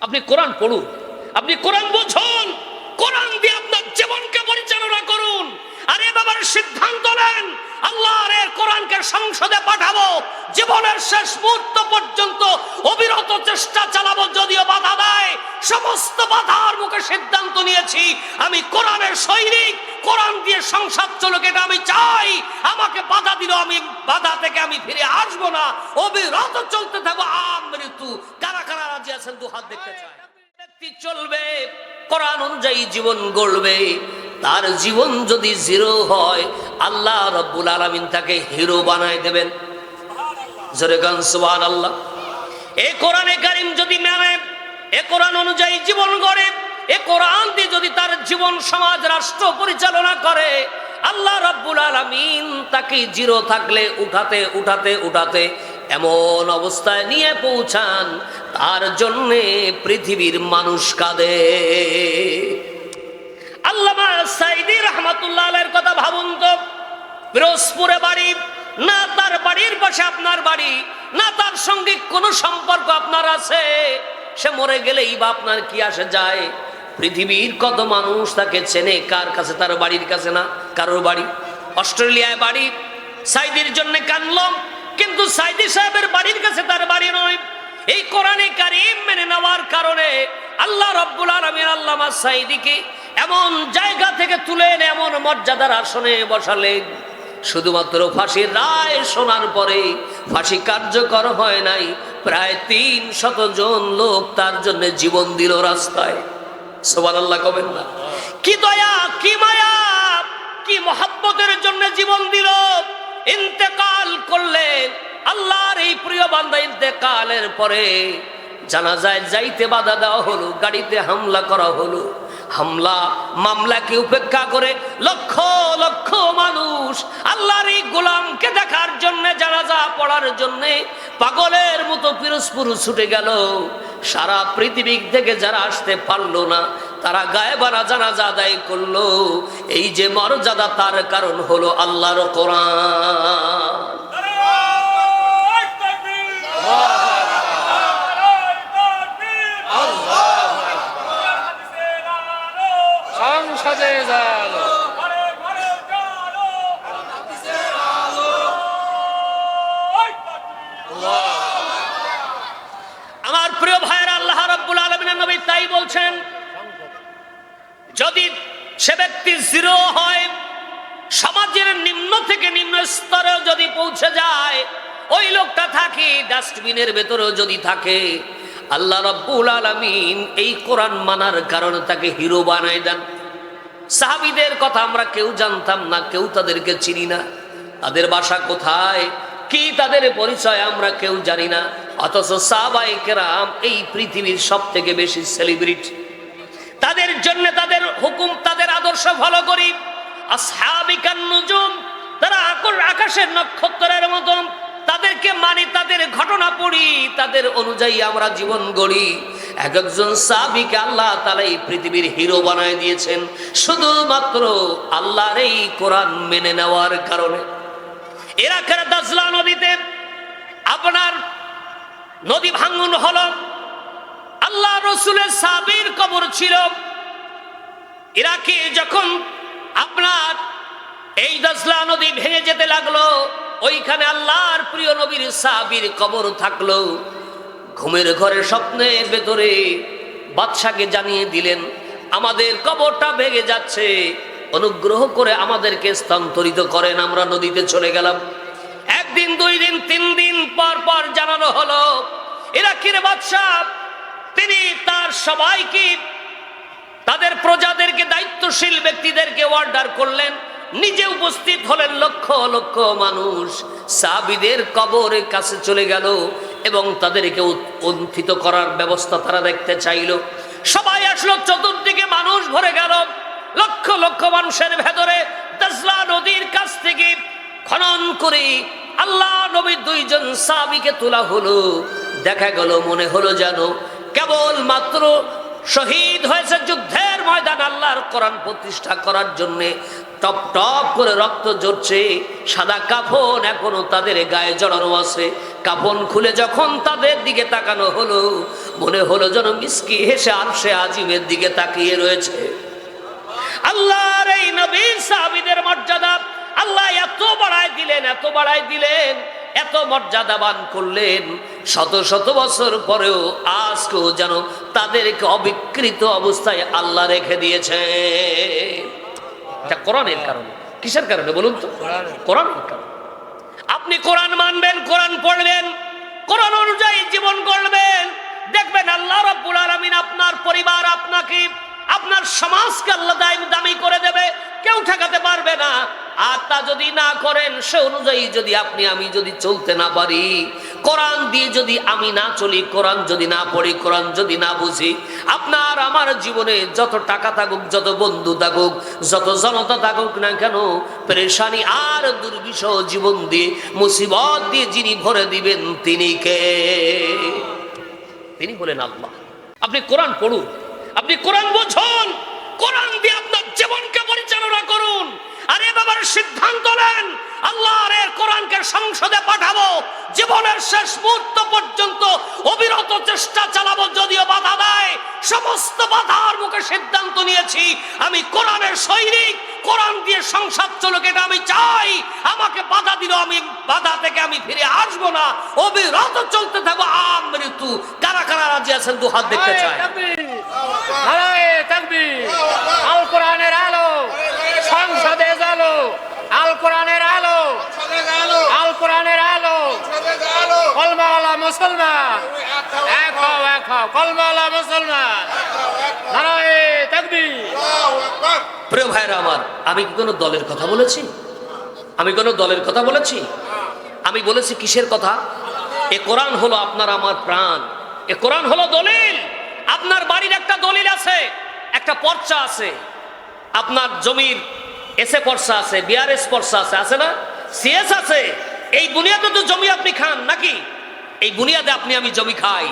আপনি কোরআন পড়ুন। আপনি কোরআন বুঝুন। কোরআন দিয়ে আপনার জীবনকে পরিচালনা করুন। আরে বাবার সিদ্ধান্ত নেন, আল্লাহর এর কোরআনকে সংসদে পাঠাবো। জীবনের শেষ মুহূর্ত পর্যন্ত অবিরত চেষ্টা চালাবো, যদিও বাধা দেয়। সমস্ত বাধার মুখে সিদ্ধান্ত নিয়েছি, আমি কোরআনের সৈনিক, কোরআন দিয়ে সংসার চলুক, এটা আমি চাই। আমাকে বাধা দিল, আমি বাধা থেকে আমি ফিরে আসব না। অবিরত চলতে কোরআন অনুযায়ী জীবন গড়বে। তার জীবন যদি জিরো হয়, আল্লাহ রব্বুল আলমিন তাকে হিরো বানায় দেবেন। আল্লাহ এ কোরআনে কারিম যদি মানে এ কোরআন অনুযায়ী জীবন গড়ে, এ কোরআন দিয়ে যদি তার জীবন সমাজ, রাষ্ট্র পরিচালনা করে, আল্লাহ রব্বুল আলমিন তাকে জিরো থাকলে উঠাতে উঠাতে উঠাতে এমন অবস্থায় নিয়ে পৌঁছান, তার জন্যে পৃথিবীর মানুষ কাঁদে। আল্লামা সাইদি রহমাতুল্লাহ কথা ভাবুন তো পিরোজপুরে বাড়ি, না তার বাড়ির পাশে আপনার বাড়ি, না তার সঙ্গে কোনো সম্পর্ক আপনার আছে? সে মরে গেলেই বা আপনার কি আসে যায়? পৃথিবীর কত মানুষ তাকে চেনে, কার কাছে? তার বাড়ির কাছে না, কারোর বাড়ি। অস্ট্রেলিয়ায় বাড়ি সাইদির জন্য কানলাম কিন্তু সাইদি সাহেবের বাড়ির কাছে তার বাড়ি নয়। এই কোরআনে কারিম মেনে নেওয়ার কারণে আল্লাহ রব্বুল আলমিন আল্লামা সাইদিকে এমন জায়গা থেকে তুলে এনে এমন মর্যাদার আসনে বসালেন। শুধুমাত্র ফাঁসির রায় শোনার পরে ফাঁসি কার্যকর হয় নাই। প্রায় তিন শত জন লোক তার জন্য জীবন দিল রাস্তায়। সোবান আল্লাহ কবেন না। কি দয়া, কি মায়া, কি মহাব্বতের জন্য জীবন দিল। ইন্তেকাল করলেন আল্লাহর এই প্রিয় বান্দা ইন্তেকালের পরে জানাজায় যাইতে বাধা দেওয়া হলো, গাড়িতে হামলা করা হলো। হামলা, মামলাকে উপেক্ষা করে লক্ষ লক্ষ মানুষ আল্লাহর এই গোলামকে দেখার জন্য, জানাজা পড়ার জন্য পাগলের মতো পিরোজপুর ছুটে গেল। সারা পৃথিবী থেকে যারা আসতে পারল না, তারা গায়েবানা জানাজা আদায় করল। এই যে মর্যাদা, তার কারণ হলো আল্লাহর কোরআন। আমার প্রিয় ভাইয়ের, আল্লাহ রব্বুল আলমিনের নবী তাই বলছেন, যদি সে ব্যক্তি জিরো হয়, সমাজের নিম্ন থেকে নিম্ন স্তরেও যদি পৌঁছে যায়, ওই লোকটা থাকে, ডাস্টবিনের ভেতরেও যদি থাকে, আল্লাহ রব্বুল আলমিন এই কোরআন মানার কারণে তাকে হিরো বানায় দেন। সাহাবিদের কথা আমরা কেউ জানতাম না, কেউ তাদেরকে চিনি না। তাদের বাসা কোথায়? কি তাদের পরিচয় আমরা কেউ জানি না। অথচ সাহাবাই কেরাম এই পৃথিবীর সব থেকে বেশি সেলিব্রিটি তাদের জন্য তাদের হুকুম, তাদের আদর্শ ফলো করি। তারা আকাশের নক্ষত্রের মতন। তাদেরকে মানি, তাদের ঘটনা পড়ি, তাদের অনুযায়ী আমরা জীবন গড়ি। এক একজন সাবিকে আল্লাহ তালা এই পৃথিবীর হিরো বানায় দিয়েছেন শুধুমাত্র আল্লাহর এই কোরআন মেনে নেওয়ার কারণে। এরাকের দাজলা নদীতে আপনার নদী ভাঙন হল, আল্লাহ রসুলের সাবির কবর ছিল। ইরাকে যখন আপনার এই দশলা নদী ভেঙে যেতে লাগল, ওইখানে আল্লাহর প্রিয় নবীর সাবির কবর থাকল ঘুমের ঘরে স্বপ্নের ভেতরে বাদশাকে জানিয়ে দিলেন, আমাদের কবরটা ভেঙে যাচ্ছে। অনুগ্রহ করে আমাদেরকে স্থানান্তরিত করেন, আমরা নদীতে চলে গেলাম। একদিন, দুই দিন, তিন দিন পর পর জানানো হলো, ইরাকের বাদশাহ, তিনি তার সবাইকে, তাদের প্রজাদেরকে, দায়িত্বশীল ব্যক্তিদেরকে অর্ডার করলেন। নিজে উপস্থিত হলেন লক্ষ লক্ষ মানুষ। সাবিদের কবরের কাছে চলে গেল। এবং তাদেরকে উৎপন্থিত করার ব্যবস্থা তারা দেখতে চাইল। সবাই আসলো, চতুর্দিকে মানুষ ভরে গেল। লক্ষ লক্ষ মানুষের ভেতরে দাজলা নদীর কাছ থেকে খনন করে আল্লাহ নবীর দুইজন সাবিকে তোলা হলো। দেখা গেল, মনে হলো যেন কেবল মাত্র শহীদ হয়েছে যুদ্ধের ময়দান আল্লাহর কোরআন প্রতিষ্ঠা করার জন্যে। টপ টপ করে রক্ত ঝরছে, সাদা কাফন এখনও তাদের গায়ে জড়ানো আছে। কাফন খুলে যখন তাদের দিকে তাকানো হলো, মনে হলো যেন মিসকি হেসে আর সে আজিমের দিকে তাকিয়ে রয়েছে। আল্লাহর এই নবীর সাহাবীদের মর্যাদা, আল্লাহ এত বাড়ায় দিলেন, এত বাড়ায় দিলেন। এত মর্যাদাবান করলেন, শত শত বছর পরেও আজকেও যেন তাদেরকে অবিকৃত অবস্থায় আল্লাহ রেখে দিয়েছে। কোরআনের কারণে। কিসের কারণে বলুন তো? কোরআনের কারণে। আপনি কোরআন মানবেন, কোরআন পড়বেন, কোরআন অনুযায়ী জীবন করবেন দেখবেন আল্লাহ রাব্বুল আলামিন আপনার পরিবার আপনাকে, আপনার সমাজকে আল্লাহ দামি করে দেবে। কেউ ঠেকাতে তা যদি না করেন, সে অনুযায়ী যদি আপনি, আমি যদি চলতে না পারি, কোরআন দিয়ে যদি আমি না চলি, কোরআন যদি না পড়ি, কোরআন যদি না বুঝি, আপনার, আমার জীবনে যত টাকা থাকুক, যত বন্ধু থাকুক, যত জনতা থাকুক না কেন, পেরেশানি আর দুর্বিষহ জীবন দিয়ে, মুসিবত দিয়ে যিনি ভরে দিবেন, তিনি কে? তিনি বলেন আল্লাহ। আপনি কোরআন পড়ুন, আপনি কোরআন বুঝুন, কোরআন দিয়ে আপনার জীবনকে পরিচালনা করুন। আরে বাবার সিদ্ধান্ত নেন। আল্লাহর এর কোরআনকে সংসদে পাঠাবো। জীবনের শেষ মুহূর্ত পর্যন্ত অবিরত চেষ্টা চালাবো যদিও বাধা দেয়। সমস্ত বাধার মুখে সিদ্ধান্ত নিয়েছি। আমি কোরআনের সৈনিক কোরআন দিয়ে সংসার চলুক এটা আমি চাই। আমাকে বাধা দিল আমি বাধা থেকে আমি ফিরে আসব না। অবিরত চলতে থাকব। আমৃত্যু কারা কারা রাজি আছেন দু হাত দেখতে চাই। তাকবীর আল কোরআনের আলো সংসদে জালো আল কোরআনের আলো আল কোরআনের আলো কলমাওয়ালা এক প্রিয় ভাইরা আমার, আমি কি কোনো দলের কথা বলেছি? আমি কোনো দলের কথা বলেছি? আমি বলেছি কিসের কথা? এ কোরআন হলো আপনার আমার প্রাণ। এ কোরআন হলো দলিল। আপনার বাড়ির একটা দলিল আছে, একটা পর্চা আছে। আপনার জমির এসে পর্চা আছে বিআরএস পর্চা আছে আছে না? সিএস আছে। এই বুনিয়াদে তো জমি আপনি খান, নাকি? এই বুনিয়াদে আপনি আমি জমি খাই।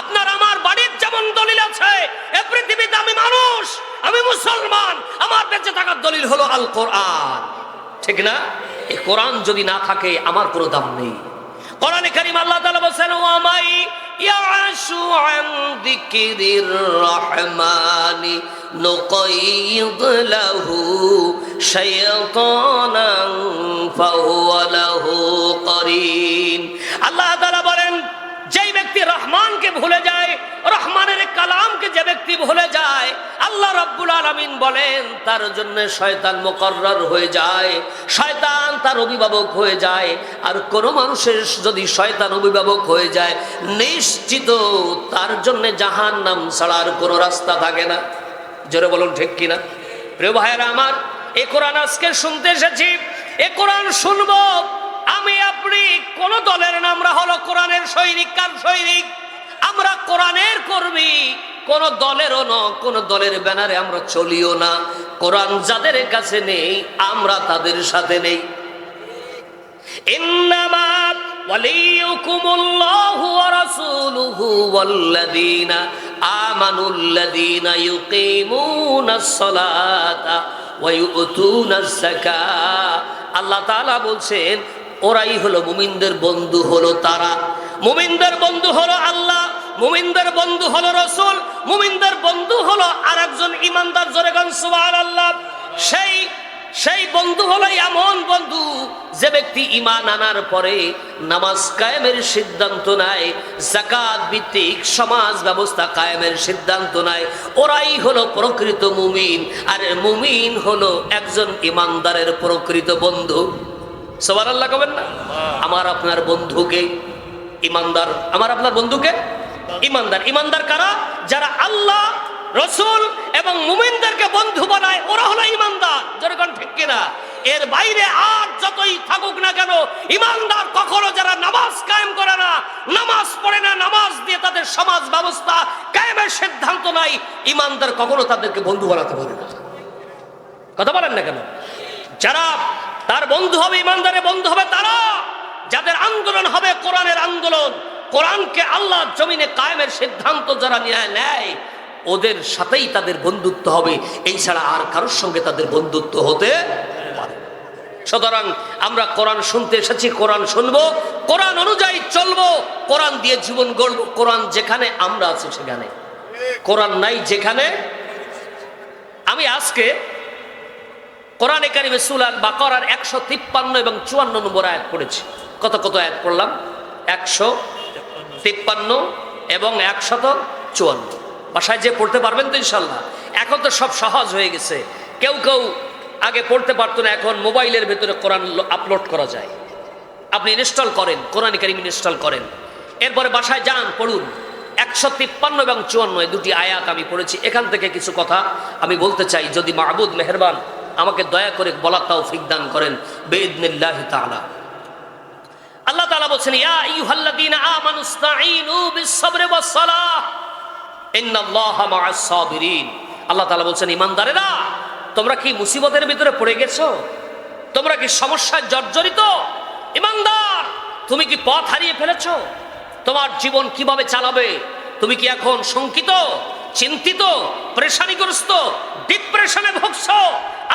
আপনার আমার বাড়ির যেমন দলিল আছে, এ পৃথিবীতে আমি মানুষ, আমি মুসলমান, আমার বেঁচে থাকার দলিল হলো আল কোরআন। ঠিক না? এই কোরআন যদি না থাকে, আমার কোনো দাম নেই। কোরআনে কারিম আল্লাহ তাআলা বলেন ওয়া মাই ইয়াশু আন যিকিরির রহমানি নুকাইয়িদ লাহু শাইতানান ফাহুয়া রহমানকে ভুলে যায়, রহমানের কালামকে যে ব্যক্তি ভুলে যায়, আল্লাহ রব্বুল আলামিন বলেন, তার জন্য শয়তান মুকরর হয়ে যায়, শয়তান তার অভিভাবক হয়ে যায়, আর কোনো মানুষের যদি শয়তান অভিভাবক হয়ে যায়, নিশ্চিত তার জন্য জাহান নাম ছাড়ার কোনো রাস্তা থাকে না। জোরে বলুন ঠিক কিনা? প্রিয় ভাইয়েরা আমার, এ কোরআন আজকে শুনতে এসেছি, এ কোরআন শুনব, আমি আপনি কোন দলের না আমরা হলো কোরআনের সৈনিক, কার সৈনিক? আমরা কোরআনের কর্মী কোন দলেরও ন কোন দলের ব্যানারে আমরা চলিও না কোরআন যাদের কাছে নেই আমরা তাদের সাথে নেই إنما وليكم الله ورسوله والذين آمنوا الذين يقيمون الصلاة ويؤتون الزكاة আল্লাহ তাআলা বলছেন ওরাই হলো মুমিনদের বন্ধু হলো তারা মুমিনদের বন্ধু হলো আল্লাহ মুমিনদের বন্ধু হলো রসুল মুমিনদের বন্ধু হলো আর একজন ইমানদার জোরেগান সুবহান আল্লাহ সেই সেই বন্ধু হলো এমন বন্ধু যে ব্যক্তি ইমান আনার পরে নামাজ কায়েমের সিদ্ধান্ত নেয় জাকাত ভিত্তিক সমাজ ব্যবস্থা কায়েমের সিদ্ধান্ত নেয়। ওরাই হলো প্রকৃত মুমিন আর মুমিন হলো একজন ইমানদারের প্রকৃত বন্ধু। সবার আল্লাহ কবেন না? আমার আপনার বন্ধুকে ইমানদার আমার আপনার বন্ধুকে ইমানদার। ইমানদার কারা? যারা আল্লাহ, রসুল এবং মুমিনদেরকে বন্ধু বানায়, ওরা হলো ইমানদার। যেরকম ঠিক কিনা? এর বাইরে আর যতই থাকুক না কেন, ইমানদার কখনো যারা নামাজ কায়েম করে না, নামাজ পড়ে না, নামাজ দিয়ে তাদের সমাজ ব্যবস্থা কায়েমের সিদ্ধান্ত নাই, ইমানদার কখনো তাদেরকে বন্ধু বানাতে পারে না। কথা বলেন না কেন? যারা তার বন্ধু হবে, ইমানদারের বন্ধু হবে তারা। যাদের আন্দোলন হবে, কোরআনের আন্দোলন। কোরআনকে আল্লাহ জমিনে কায়েমের সিদ্ধান্ত যারা নিয়ে ওদের সাথেই তাদের বন্ধুত্ব হবে। এই ছাড়া আর কারোর সঙ্গে তাদের বন্ধুত্ব হতে সুতরাং আমরা কোরআন শুনতে এসেছি, কোরআন শুনব, কোরআন অনুযায়ী চলবো, কোরআন দিয়ে জীবন গড়ব। কোরআন যেখানে আমরা আছি সেখানে। কোরআন নাই যেখানে। আমি আজকে কোরআনে কারিমে সুলাল বাকরার একশো তিপ্পান্ন এবং চুয়ান্ন নম্বর আয়াত পড়েছি। কত কত আয়াত পড়লাম? একশো তিপ্পান্ন এবং একশত চুয়ান্ন। বাসায় যে পড়তে পারবেন তো ইনশাল্লাহ। এখন তো সব সহজ হয়ে গেছে। কেউ কেউ আগে পড়তে পারতো না, এখন মোবাইলের ভেতরে কোরআন আপলোড করা যায়। আপনি ইনস্টল করেন, কোরআন কারিম ইনস্টল করেন। এরপরে বাসায় যান, পড়ুন। একশো তিপ্পান্ন এবং চুয়ান্ন দুটি আয়াত আমি পড়েছি। এখান থেকে কিছু কথা আমি বলতে চাই। যদি মাহবুদ মেহরবান আমাকে দয়া করে বলা তাও দান করেন বেদনিল্লাহ তাআলা। আল্লাহ তাআলা বলছেন, ইয়া আইয়ুহাল্লাযীনা আমানুস্তাঈনু বিস-সাবরি ওয়াস-সালাহ, ইন্নাল্লাহা মা'আস সাবিরিন আল্লাহ তাআলা বলছেন, ইমানদারেরা, তোমরা কি মুসিবতের ভিতরে পড়ে গেছো? তোমরা কি সমস্যায় জর্জরিত? ইমানদার, তুমি কি পথ হারিয়ে ফেলেছো? তোমার জীবন কীভাবে চালাবে? তুমি কি এখন শঙ্কিত, চিন্তিত, প্রেশানিগ্রস্ত, ডিপ্রেশনে ভুগছ?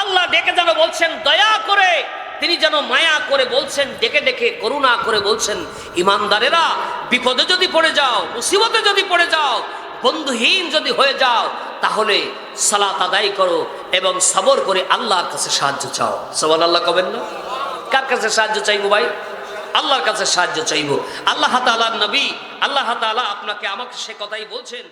আল্লাহ ডেকে যেন বলছেন, দয়া করে তিনি যেন মায়া করে বলছেন, ডেকে ডেকে করুণা করে বলছেন, ইমানদারেরা, বিপদে যদি পড়ে যাও, মুসিবতে যদি পড়ে যাও, বন্ধুহীন যদি হয়ে যাও, তাহলে সালাত আদায় করো এবং সবর করে আল্লাহর কাছে সাহায্য চাও। সবান আল্লাহ কবেন না? কার কাছে সাহায্য চাইব ভাই? আল্লাহর কাছে সাহায্য চাইব। আল্লাহ তাআলার নবী, আল্লাহ তাআলা আপনাকে আমাকে সে কথাই বলছেন